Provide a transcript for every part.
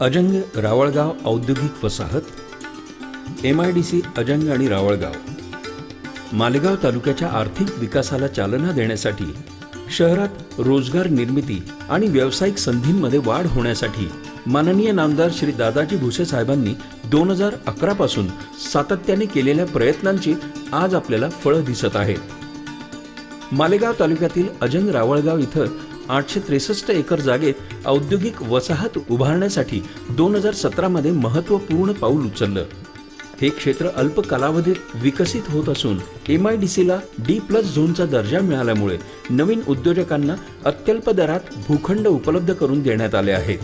अजंग रावळगाव औद्योगिक वसाहत M I D C Ajang आणि रावळगाव. मालेगाव तालुक्याच्या आर्थिक विकासाला चालना देण्यासाठी शहरात रोजगार निर्मिती आणि व्यावसायिक संधींमध्ये वाढ होण्यासाठी माननीय नामदार श्री दादाजी भुसे साहेबांनी दोन हजार अकरा पासून सातत्याने केलेल्या प्रयत्नांची आज आपल्याला फळं दिसत आहेत. मालेगाव तालुक्यातील अजंग रावळगाव इथं आठशे त्रेसष्ट एकर जागेत औद्योगिक वसाहत उभारण्यासाठी दोन हजार सतरामध्ये महत्त्वपूर्ण पाऊल उचललं. हे क्षेत्र अल्प कालावधीत विकसित होत असून एम आय डी सीला डी प्लस झोनचा दर्जा मिळाल्यामुळे नवीन उद्योजकांना अत्यल्प दरात भूखंड उपलब्ध करून देण्यात आले आहेत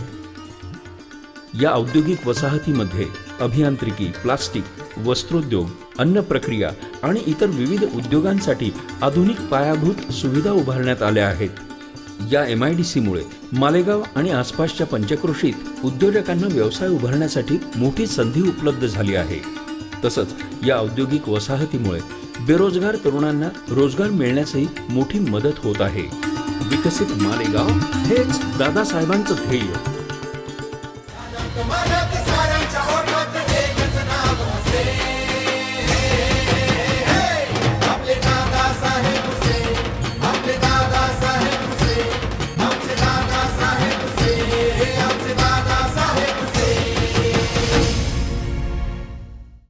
या औद्योगिक वसाहतीमध्ये अभियांत्रिकी प्लास्टिक वस्त्रोद्योग अन्न प्रक्रिया आणि इतर विविध उद्योगांसाठी आधुनिक पायाभूत सुविधा उभारण्यात आल्या आहेत. या एम आय डी सीमुळे मालेगाव आणि आसपासच्या पंचक्रोशीत उद्योजकांना व्यवसाय उभारण्यासाठी मोठी संधी उपलब्ध झाली आहे. तसंच या औद्योगिक वसाहतीमुळे बेरोजगार तरुणांना रोजगार मिळण्यासही मोठी मदत होत आहे. विकसित मालेगाव हेच दादासाहेबांचं ध्येय.